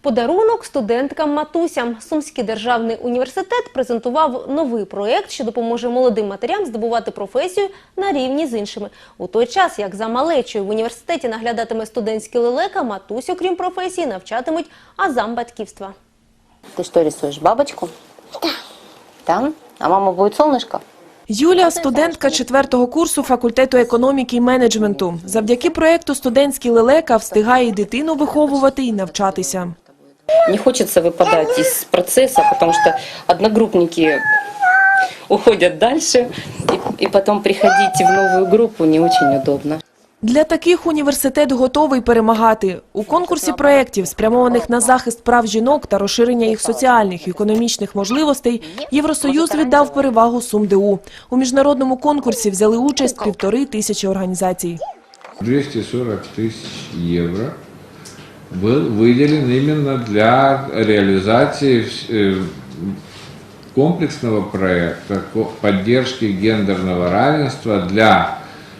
Подарунок студенткам матусям. Сумський державний університет презентував новий проєкт, що допоможе молодим матерям здобувати професію на рівні з іншими. У той час, як за малечою в університеті наглядатиме студентський лелека, матусь, окрім професії, навчатимуть азам батьківства. Ты что рисуешь, бабочку? Да. Да? А мама будет солнышко? Юлія – студентка четвертого курсу факультету економіки і менеджменту. Завдяки проєкту «Студентський лелека» встигає дитину виховувати, і навчатися. Не хочеться випадати з процесу, тому що одногрупники уходять далі, і потім приходити в нову групу не очень удобно. Для таких університет готовий перемагати. У конкурсі проєктів, спрямованих на захист прав жінок та розширення їх соціальних і економічних можливостей, Євросоюз віддав перевагу СумДУ. У міжнародному конкурсі взяли участь півтори тисячі організацій. 240 тысяч евро был выделен именно для реализации э, комплексного проекта ко- поддержки гендерного равенства для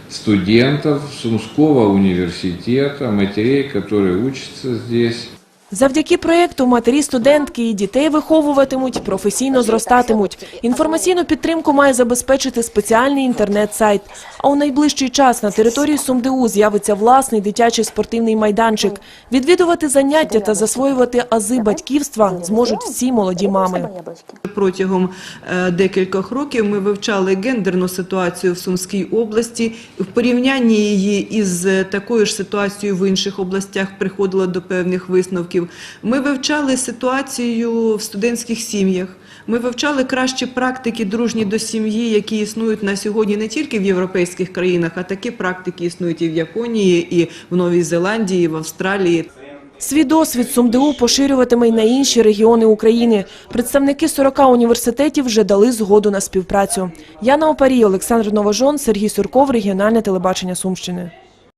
студентов Сумского университета, матерей, которые учатся здесь. Завдяки проєкту матері студентки і дітей виховуватимуть, професійно зростатимуть. Інформаційну підтримку має забезпечити спеціальний інтернет-сайт. А у найближчий час на території СумДУ з'явиться власний дитячий спортивний майданчик. Відвідувати заняття та засвоювати ази батьківства зможуть всі молоді мами. Протягом е, декількох років ми вивчали гендерну ситуацію в Сумській області. В порівнянні її із е, такою ж ситуацією в інших областях приходило до певних висновків. Ми вивчали ситуацію в студентських сім'ях. Ми вивчали кращі практики дружні до сім'ї, які існують на сьогодні не тільки в європейських країнах, а такі практики існують і в Японії, і в Новій Зеландії, і в Австралії. Свій досвід СумДУ поширюватиме й на інші регіони України. Представники 40 університетів вже дали згоду на співпрацю. Яна Опарій, Олександр Новожон, Сергій Сурков, регіональне телебачення Сумщини.